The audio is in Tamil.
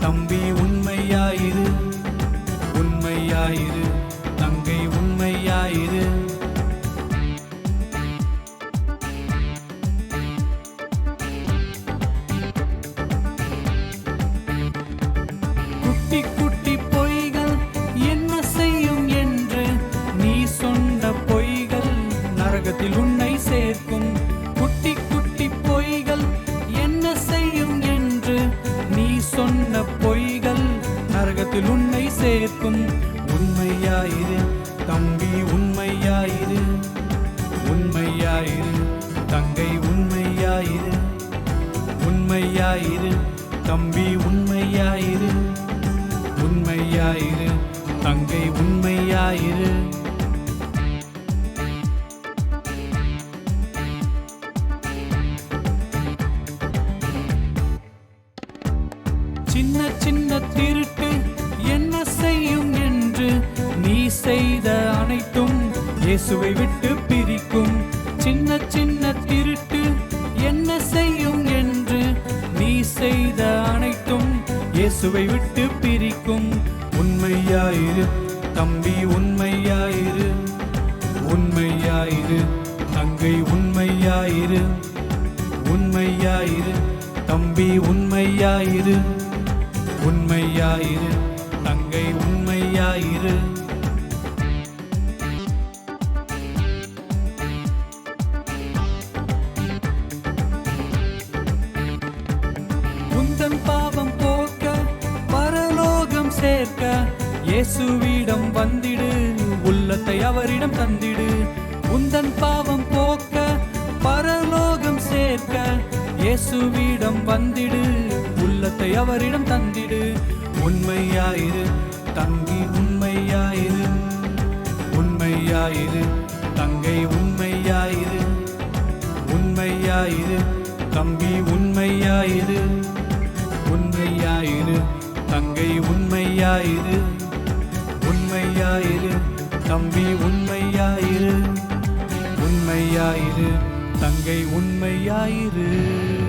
தம்பி உண்மையாயிரு. உண்மையாயிரு. தங்கை உண்மையாயிரு. குட்டி பொய்கள் நரகத்தில் உன்னை சேர்க்கும். உண்மையாயிரு தம்பி உண்மையாயிரு. உண்மையாயிரு தங்கை உண்மையாயிரு. உண்மையாயிரு தம்பி உண்மையாயிரு. உண்மையாயிரு தங்கை உண்மையாயிரு. சின்ன சின்ன திருட்டு என்ன செய்யும் என்று நீ செய்த அனைத்தும் இயேசுவை விட்டு பிரிக்கும். சின்ன சின்ன திருட்டு என்ன செய்யும் என்று நீ செய்த அனைத்தும் இயேசுவை விட்டு பிரிக்கும். உண்மையாயிரு தம்பி உண்மையாயிரு. உண்மையாயிரு தங்கை உண்மையாயிரு. உண்மையாயிரு தம்பி உண்மையாயிரு. உண்மையாயிரு. தங்கை உண்மையாயிரு. உந்தன் பாவம் போக்க பரலோகம் சேர்க்க இயேசுவிடம் வந்திடு உள்ளத்தை அவரிடம் தந்திடு. உந்தன் பாவம் போக்க பரலோகம் சேர்க்க இயேசுவிடம் வந்திடு. உள்ளத்தை அவரிடம் தந்திடு. உண்மையாயிரு தங்கி உண்மையாயிரு. உண்மையாயிரு தங்கை உண்மையாயிரு. உண்மையாயிரு தம்பி உண்மையாயிரு. உண்மையாயிரு தங்கை உண்மையாயிரு. உண்மையாயிரு தம்பி உண்மையாயிரு. உண்மையாயிரு தங்கை உண்மையாயிரு.